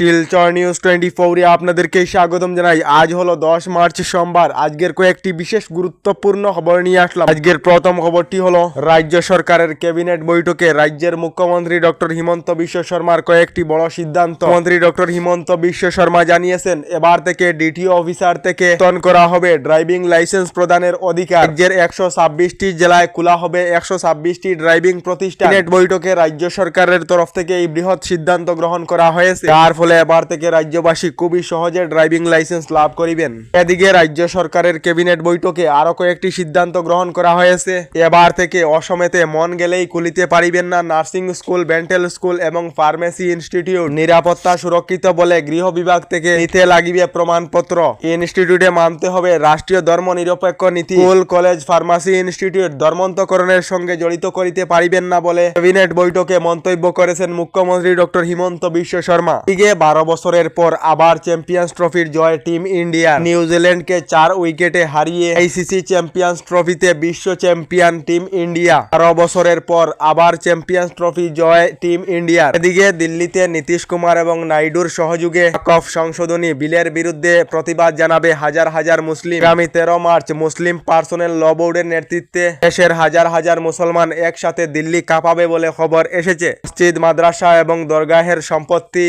Silchar news twenty ফোরে আপনাদেরকে স্বাগতম জানাই। আজ হলো দশ মার্চ সোমবার। আজকের কয়েকটি বিশেষ গুরুত্বপূর্ণ খবর নিয়ে আসলাম। আজকের প্রথম খবরটি হলো, রাজ্য সরকারের ক্যাবিনেট বৈঠকে রাজ্যের মুখ্যমন্ত্রী ডক্টর হিমন্ত বিশ্ব শর্মার কয়েকটি বড় সিদ্ধান্ত। মন্ত্রী ডক্টর হিমন্ত বিশ্ব শর্মা জানিয়েছেন, এবার থেকে ডিটিও অফিসার থেকে বেতন করা হবে, ড্রাইভিং লাইসেন্স প্রদানের অধিকার। রাজ্যের একশো ছাব্বিশটি জেলায় খোলা হবে একশো ছাব্বিশটি ড্রাইভিং প্রতিষ্ঠান। বৈঠকে রাজ্য সরকারের তরফ থেকে এই বৃহৎ সিদ্ধান্ত গ্রহণ করা হয়েছে। যার ফলে এবার থেকে রাজ্যবাসী খুবই সহজে ড্রাইভিং লাইসেন্স লাভ করিবেন। এদিকে রাজ্য সরকারের ক্যাবিনেট বৈঠকে আরও কয়েকটি সিদ্ধান্ত গ্রহণ করা হয়েছে। এবার থেকে অসমেতে মন গেলেই খুলিতে পারিবেন না নার্সিং স্কুল ডেন্টাল স্কুল এবং ফার্মেসি ইনস্টিটিউট। নিরাপত্তা সুরক্ষিত বলে গৃহ বিভাগ থেকে নিতে লাগিবে প্রমাণপত্র। ইনস্টিটিউটে মানতে হবে রাষ্ট্রীয় ধর্ম নিরপেক্ষ নীতি। স্কুল, কলেজ, ফার্মাসি ইনস্টিটিউট ধর্মান্তকরণের সঙ্গে জড়িত করিতে পারিবেন না বলে ক্যাবিনেট বৈঠকে মন্তব্য করেছেন মুখ্যমন্ত্রী ডক্টর হিমন্ত বিশ্ব শর্মা। বারো বছরের পর আবার চ্যাম্পিয়ন্স ট্রফির জয় টিম ইন্ডিয়া নিউজিল্যান্ডকে চার উইকেটে হারিয়ে আইসিসি চ্যাম্পিয়ন্স ট্রফিতে বিশ্ব চ্যাম্পিয়ন টিম ইন্ডিয়া বারো বছরের পর আবার চ্যাম্পিয়ন্স ট্রফি জয় টিম ইন্ডিয়া এদিকে দিল্লিতে নীতিশ কুমার এবং নাইডুর সহযোগে কফ সংশোধনী বিলের বিরুদ্ধে প্রতিবাদ জানাবে হাজার হাজার মুসলিম। আগামী তেরো মার্চ মুসলিম পার্সোনেল ল বোর্ডের নেতৃত্বে দেশের হাজার হাজার মুসলমান একসাথে দিল্লি কাঁপাবে বলে খবর এসেছে। মসজিদ, মাদ্রাসা এবং দরগাহের সম্পত্তি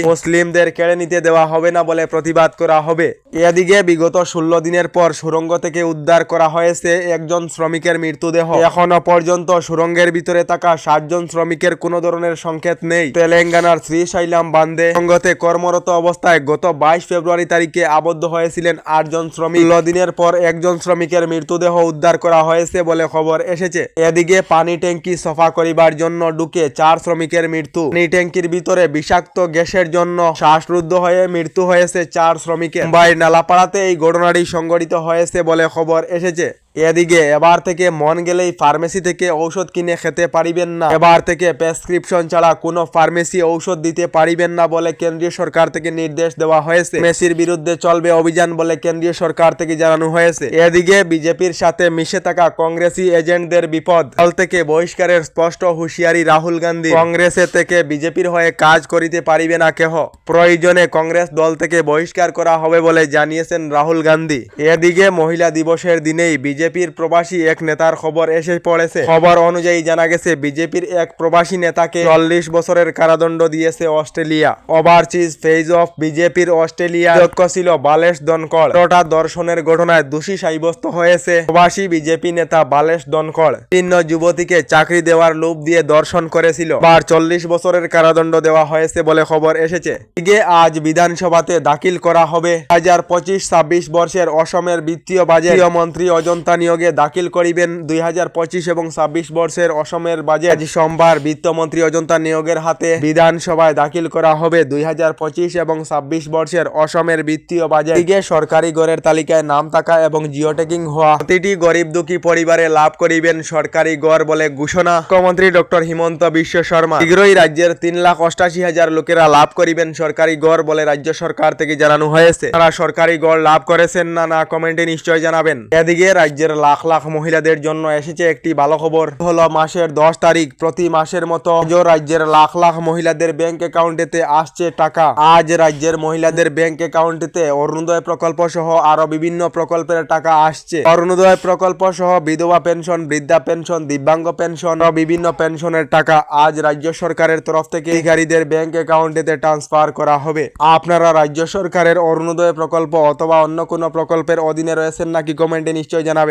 মুসলিমদের কেড়ে নিতে দেওয়া হবে না বলে প্রতিবাদ করা হবে। এদিকে বিগত ষোলো দিনের পর সুরঙ্গ থেকে উদ্ধার করা হয়েছে একজন শ্রমিকের মৃতদেহ। এখনও পর্যন্ত সুরঙ্গের ভিতরে থাকা সাতজন শ্রমিকের কোনো ধরনের সংকেত নেই। তেলেঙ্গানার শ্রীশৈলাম বান্ধে সঙ্গতে কর্মরত অবস্থায় গত বাইশ ফেব্রুয়ারি তারিখে আবদ্ধ হয়েছিলেন আটজন শ্রমিক। ষোলো দিনের পর একজন শ্রমিকের মৃতদেহ উদ্ধার করা হয়েছে বলে খবর এসেছে। এদিকে পানি ট্যাঙ্কি সফা করিবার জন্য ঢুকে চার শ্রমিকের মৃত্যু। পানি ট্যাঙ্কির ভিতরে বিষাক্ত গ্যাসের জন্য শ্বাসরুদ্ধ হয়ে মৃত্যু হয়েছে চার শ্রমিকের। মুম্বাই নালাপাড়াতে এই ঘটনাটি সংঘটিত হয়েছে বলে খবর এসেছে। এদিকে, এবার থেকে মন গেলেই ফার্মেসি থেকে ঔষধ কিনে খেতে পারিবেন না। এবার থেকে প্রেসক্রিপশন ছাড়া কোনো ফার্মেসি ঔষধ দিতে পারিবেন না বলে কেন্দ্রীয় সরকার থেকে নির্দেশ দেওয়া হয়েছে। মেসির বিরুদ্ধে চলবে অভিযান বলে কেন্দ্রীয় সরকার থেকে জানানো হয়েছে। এদিকে, বিজেপির সাথে মিশে থাকা কংগ্রেসি এজেন্টদের বিপদ। দল থেকে বহিষ্কারের স্পষ্ট হুঁশিয়ারি রাহুল গান্ধী। কংগ্রেসে থেকে বিজেপির হয়ে কাজ করিতে পারিবে না কেহ। প্রয়োজনে কংগ্রেস দল থেকে বহিষ্কার করা হবে বলে জানিয়েছেন রাহুল গান্ধী। এদিকে, মহিলা দিবসের দিনেই বিজেপির প্রবাসী এক নেতার খবর এসে পড়েছে। খবর অনুযায়ী জানা গেছে, বিজেপির এক প্রবাসী নেতাকে চল্লিশ বছরের কারাদণ্ড দিয়েছে অস্ট্রেলিয়া। ওভারচিজ ফেজ অফ বিজেপির অস্ট্রেলিয়া অধ্যক্ষ ছিল বালেশ দনকল। টোটা দর্শনের ঘটনায় দোষী সাব্যস্ত হয়েছে প্রবাসী বিজেপি নেতা বালেশ দনকল। ভিন্ন যুবতীকে চাকরি দেওয়ার লোভ দিয়ে দর্শন করেছিল। বার চল্লিশ বছরের কারাদণ্ড দেওয়া হয়েছে বলে খবর এসেছে। এদিকে আজ বিধানসভাতে দাখিল করা হবে। দু হাজার পঁচিশ ছাব্বিশ বর্ষের অসমের বিত্তীয় বাজেট। মন্ত্রী অজন্তা নিয়োগে দাখিল করিবেন দুই হাজার পঁচিশ এবং ছাব্বিশ বর্ষের অসমের বাজেট আজ সোমবার বিত্তমন্ত্রী অজন্তা নিয়োগের হাতে বিধানসভায় দাখিল করা হবে দুই হাজার পঁচিশ এবং ছাব্বিশ বর্ষের অসমের বিত্তীয় বাজেট দিকে সরকারি গড়ের তালিকায় নাম থাকা এবং জিওটেকিং হওয়া প্রতিটি গরিব দুঃখী পরিবারে লাভ করিবেন সরকারি গড় বলে ঘোষণা। মুখ্যমন্ত্রী ডক্টর হিমন্ত বিশ্ব শর্মা। শীঘ্রই রাজ্যের তিন লাখ অষ্টাশি হাজার লোকেরা লাভ করিবেন সরকারি গড় বলে রাজ্য সরকার থেকে জানানো হয়েছে। তারা সরকারি গড় লাভ করেছেন না না কমেন্টে নিশ্চয় জানাবেন। এদিকে রাজ্যের লাখ লাখ মহিলাদের জন্য এসেছে একটি ভালো খবর। হলো মাসের দশ তারিখ, প্রতি মাসের মতো রাজ্যের লাখ লাখ মহিলাদের ব্যাংক অ্যাকাউন্টেতে আসছে টাকা। আজ রাজ্যের মহিলাদের ব্যাংক অ্যাকাউন্টেতে অরুণোদয় প্রকল্প সহ আরও বিভিন্ন প্রকল্পের টাকা আসছে। অরুণোদয় প্রকল্প সহ বিধবা পেনশন, বৃদ্ধা পেনশন, দিব্যাঙ্গ পেনশন ও বিভিন্ন পেনশনের টাকা আজ রাজ্য সরকারের তরফ থেকে অধিকারীদের ব্যাংক অ্যাকাউন্টেতে ট্রান্সফার করা হবে। আপনারা রাজ্য সরকারের অরুণোদয় প্রকল্প অথবা অন্য কোনো প্রকল্পের অধীনে রয়েছেন নাকি কমেন্টে নিশ্চয় জানাবেন।